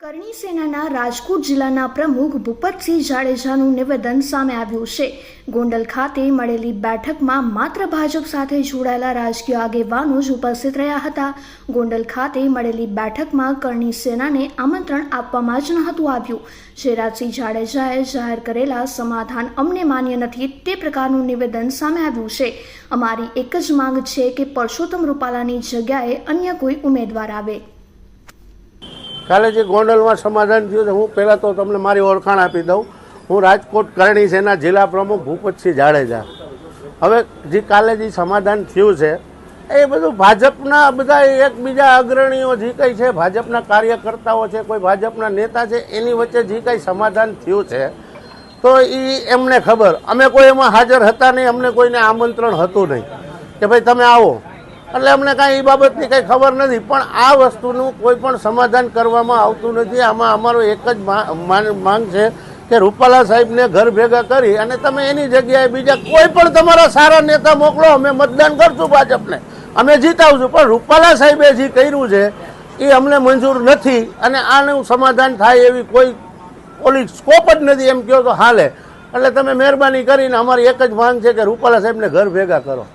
કરણી સેનાના રાજકોટ જિલ્લાના પ્રમુખ ભૂપતસિંહ જાડેજાનું નિવેદન સામે આવ્યું છે. ગોંડલ ખાતે મળેલી બેઠકમાં માત્ર ભાજપ સાથે જોડાયેલા રાજકીય આગેવાનો જ ઉપસ્થિત રહ્યા હતા. ગોંડલ ખાતે મળેલી બેઠકમાં કરણી સેનાને આમંત્રણ આપવામાં જ નહોતું આવ્યું. શિવરાજસિંહ જાડેજાએ જાહેર કરેલા સમાધાન અમને માન્ય નથી તે પ્રકારનું નિવેદન સામે આવ્યું છે. અમારી એક જ માંગ છે કે પરસોત્તમ રૂપાલાની જગ્યાએ અન્ય કોઈ ઉમેદવાર આવે. કાલે જે ગોંડલમાં સમાધાન થયું છે હું પહેલાં તો તમને મારી ઓળખાણ આપી દઉં. હું રાજકોટ કરણી સેના જિલ્લા પ્રમુખ ભૂપતસિંહ જાડેજા. હવે જે કાલે જે સમાધાન થયું છે, એ બધું ભાજપના બધા એકબીજા અગ્રણીઓ જે કંઈ છે, ભાજપના કાર્યકર્તાઓ છે, કોઈ ભાજપના નેતા છે, એની વચ્ચે જે કંઈ સમાધાન થયું છે, તો એ એમને ખબર. અમે કોઈ એમાં હાજર હતા નહીં, અમને કોઈને આમંત્રણ હતું નહીં. કે ભાઈ તમે આવો. એટલે અમને કાંઈ એ બાબતની કંઈ ખબર નથી. પણ આ વસ્તુનું કોઈ પણ સમાધાન કરવામાં આવતું નથી. આમાં અમારો એક જ માંગ છે કે રૂપાલા સાહેબને ઘર ભેગા કરી અને તમે એની જગ્યાએ બીજા કોઈ પણ તમારા સારા નેતા મોકલો. અમે મતદાન કરશું ભાજપને. અમે જીતાવશું. પણ રૂપાલા સાહેબે જે કર્યું છે, એ અમને મંજૂર નથી અને આનું સમાધાન થાય એવી કોઈ ઓલી સ્કોપ જ નથી. એમ કહો તો હાલે. એટલે તમે મહેરબાની કરીને અમારી એક જ માંગ છે કે રૂપાલા સાહેબને ઘર ભેગા કરો.